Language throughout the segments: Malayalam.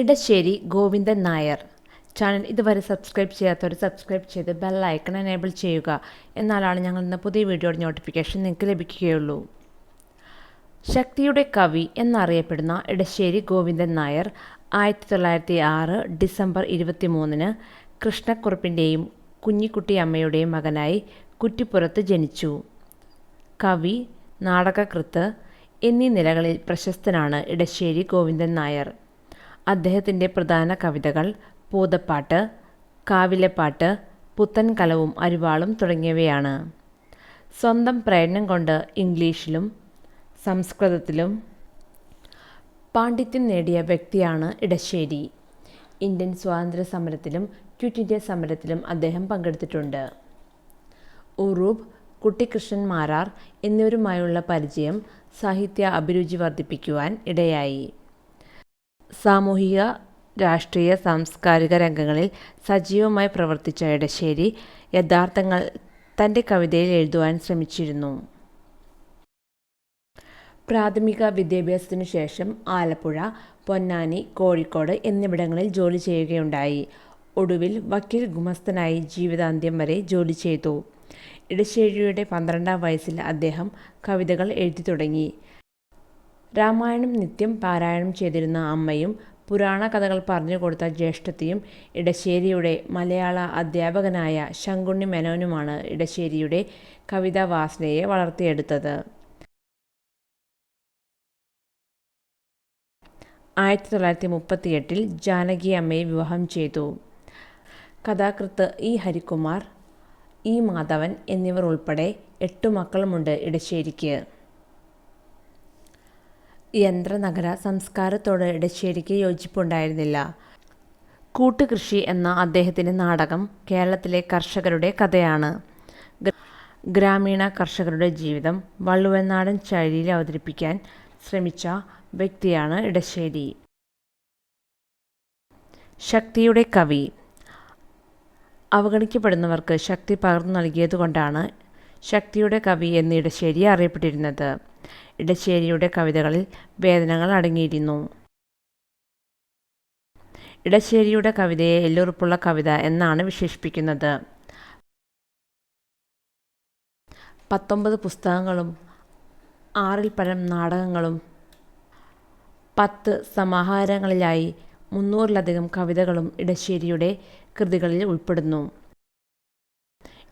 ഇടശ്ശേരി ഗോവിന്ദൻ നായർ. ചാനൽ ഇതുവരെ സബ്സ്ക്രൈബ് ചെയ്യാത്തവർ സബ്സ്ക്രൈബ് ചെയ്ത് ബെല്ലൈക്കൺ എനേബിൾ ചെയ്യുക. എന്നാലാണ് ഞങ്ങൾ ഇന്ന് പുതിയ വീഡിയോയുടെ നോട്ടിഫിക്കേഷൻ നിങ്ങൾക്ക് ലഭിക്കുകയുള്ളൂ. ശക്തിയുടെ കവി എന്നറിയപ്പെടുന്ന ഇടശ്ശേരി ഗോവിന്ദൻ നായർ ആയിരത്തി തൊള്ളായിരത്തി ആറ് ഡിസംബർ ഇരുപത്തി മൂന്നിന് കൃഷ്ണക്കുറുപ്പിന്റെയും കുഞ്ഞിക്കുട്ടിയമ്മയുടെയും മകനായി കുറ്റിപ്പുറത്ത് ജനിച്ചു. കവി നാടകകൃത്ത് എന്നീ നിലകളിൽ പ്രശസ്തനാണ് ഇടശ്ശേരി ഗോവിന്ദൻ നായർ. അദ്ദേഹത്തിന്റെ പ്രധാന കവിതകൾ പൂതപ്പാട്ട് കാവിലെപ്പാട്ട് പുത്തൻകലവും അരിവാളും തുടങ്ങിയവയാണ്. സ്വന്തം പ്രയത്നം കൊണ്ട് ഇംഗ്ലീഷിലും സംസ്കൃതത്തിലും പാണ്ഡിത്യം നേടിയ വ്യക്തിയാണ് ഇടശ്ശേരി. ഇന്ത്യൻ സ്വാതന്ത്ര്യ സമരത്തിലും ക്വിറ്റ് ഇന്ത്യ സമരത്തിലും അദ്ദേഹം പങ്കെടുത്തിട്ടുണ്ട്. ഉറൂബ് കുട്ടിക്കൃഷ്ണൻ മാരാർ എന്നിവരുമായുള്ള പരിചയം സാഹിത്യ അഭിരുചി വർദ്ധിപ്പിക്കുവാൻ ഇടയായി. സാമൂഹിക രാഷ്ട്രീയ സാംസ്കാരിക രംഗങ്ങളിൽ സജീവമായി പ്രവർത്തിച്ച ഇടശ്ശേരി യഥാർത്ഥങ്ങൾ തന്റെ കവിതയിൽ എഴുതുവാൻ ശ്രമിച്ചിരുന്നു. പ്രാഥമിക വിദ്യാഭ്യാസത്തിനു ശേഷം ആലപ്പുഴ പൊന്നാനി കോഴിക്കോട് എന്നിവിടങ്ങളിൽ ജോലി ചെയ്യുകയുണ്ടായി. ഒടുവിൽ വക്കീൽ ഗുമസ്തനായി ജീവിതാന്ത്യം വരെ ജോലി ചെയ്തു. ഇടശ്ശേരിയുടെ പന്ത്രണ്ടാം വയസ്സിൽ അദ്ദേഹം കവിതകൾ എഴുതി തുടങ്ങി. രാമായണം നിത്യം പാരായണം ചെയ്തിരുന്ന അമ്മയും പുരാണ കഥകൾ പറഞ്ഞു കൊടുത്ത ജ്യേഷ്ഠത്തിയും ഇടശ്ശേരിയുടെ മലയാള അധ്യാപകനായ ശങ്കുണ്ണി മേനോനുമാണ് ഇടശ്ശേരിയുടെ കവിതാ വാസനയെ വളർത്തിയെടുത്തത്. ആയിരത്തി തൊള്ളായിരത്തി മുപ്പത്തിയെട്ടിൽ ജാനകി അമ്മയെ വിവാഹം ചെയ്തു. കഥാകൃത്ത് ഇ ഹരികുമാർ ഇ മാധവൻ എന്നിവർ ഉൾപ്പെടെ എട്ടു മക്കളുമുണ്ട് ഇടശ്ശേരിക്ക്. യന്ത്രനഗര സംസ്കാരത്തോട് ഇടശ്ശേരിക്ക് യോജിപ്പുണ്ടായിരുന്നില്ല. കൂട്ടുകൃഷി എന്ന അദ്ദേഹത്തിന്റെ നാടകം കേരളത്തിലെ കർഷകരുടെ കഥയാണ്. ഗ്രാമീണ കർഷകരുടെ ജീവിതം വള്ളുവനാടൻ ശൈലിയിൽ അവതരിപ്പിക്കാൻ ശ്രമിച്ച വ്യക്തിയാണ് ഇടശ്ശേരി. ശക്തിയുടെ കവി. അവഗണിക്കപ്പെടുന്നവർക്ക് ശക്തി പകർന്നു നൽകിയതുകൊണ്ടാണ് ശക്തിയുടെ കവി എന്ന് ഇടശ്ശേരി അറിയപ്പെട്ടിരുന്നത്. ഇടശ്ശേരിയുടെ കവിതകളിൽ വേദനകൾ അടങ്ങിയിരുന്നു. ഇടശ്ശേരിയുടെ കവിതയെ എല്ലുറപ്പുള്ള കവിത എന്നാണ് വിശേഷിപ്പിക്കുന്നത്. പത്തൊമ്പത് പുസ്തകങ്ങളും ആറിൽ പരം നാടകങ്ങളും പത്ത് സമാഹാരങ്ങളിലായി മുന്നൂറിലധികം കവിതകളും ഇടശ്ശേരിയുടെ കൃതികളിൽ ഉൾപ്പെടുന്നു.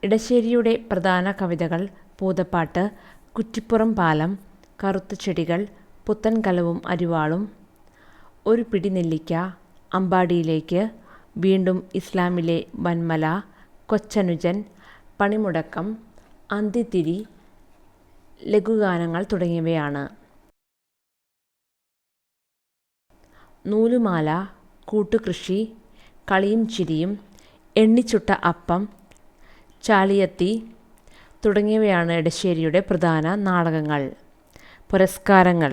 ഇടശ്ശേരിയുടെ പ്രധാന കവിതകൾ പൂതപ്പാട്ട് കുറ്റിപ്പുറം പാലം കറുത്ത ചെടികൾ പുത്തൻകലവും അരിവാളും ഒരു പിടി നെല്ലിക്ക അമ്പാടിയിലേക്ക് വീണ്ടും ഇസ്ലാമിലെ വന്മല കൊച്ചനുജൻ പണിമുടക്കം അന്തിത്തിരി ലഘുഗാനങ്ങൾ തുടങ്ങിയവയാണ്. നൂലുമാല കൂട്ടുകൃഷി കളിയും ചിരിയും എണ്ണിച്ചുട്ട അപ്പം ചാലിയത്തി തുടങ്ങിയവയാണ് എടശ്ശേരിയുടെ പ്രധാന നാടകങ്ങൾ. പുരസ്കാരങ്ങൾ.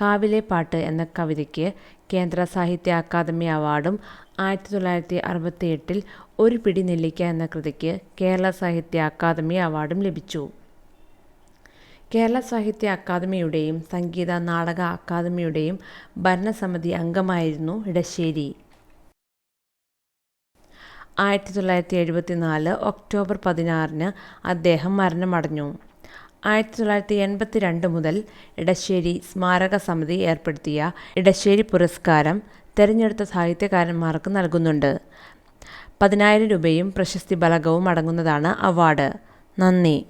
കാവിലെ പാട്ട് എന്ന കവിതയ്ക്ക് കേന്ദ്ര സാഹിത്യ അക്കാദമി അവാർഡും ആയിരത്തി തൊള്ളായിരത്തി അറുപത്തി എട്ടിൽ ഒരു പിടി നെല്ലിക്ക എന്ന കൃതിക്ക് കേരള സാഹിത്യ അക്കാദമി അവാർഡും ലഭിച്ചു. കേരള സാഹിത്യ അക്കാദമിയുടെയും സംഗീത നാടക അക്കാദമിയുടെയും ഭരണസമിതി അംഗമായിരുന്നു ഇടശ്ശേരി ആയിരത്തി തൊള്ളായിരത്തി എഴുപത്തി നാല് ഒക്ടോബർ പതിനാറിന് അദ്ദേഹം മരണമടഞ്ഞു. ആയിരത്തി തൊള്ളായിരത്തി എൺപത്തി രണ്ട് മുതൽ ഇടശ്ശേരി സ്മാരക സമിതി ഏർപ്പെടുത്തിയ ഇടശ്ശേരി പുരസ്കാരം തിരഞ്ഞെടുത്ത സാഹിത്യകാരന്മാർക്ക് നൽകുന്നുണ്ട്. പതിനായിരം രൂപയും പ്രശസ്തി ബലകവും അടങ്ങുന്നതാണ് അവാർഡ്. നന്ദി.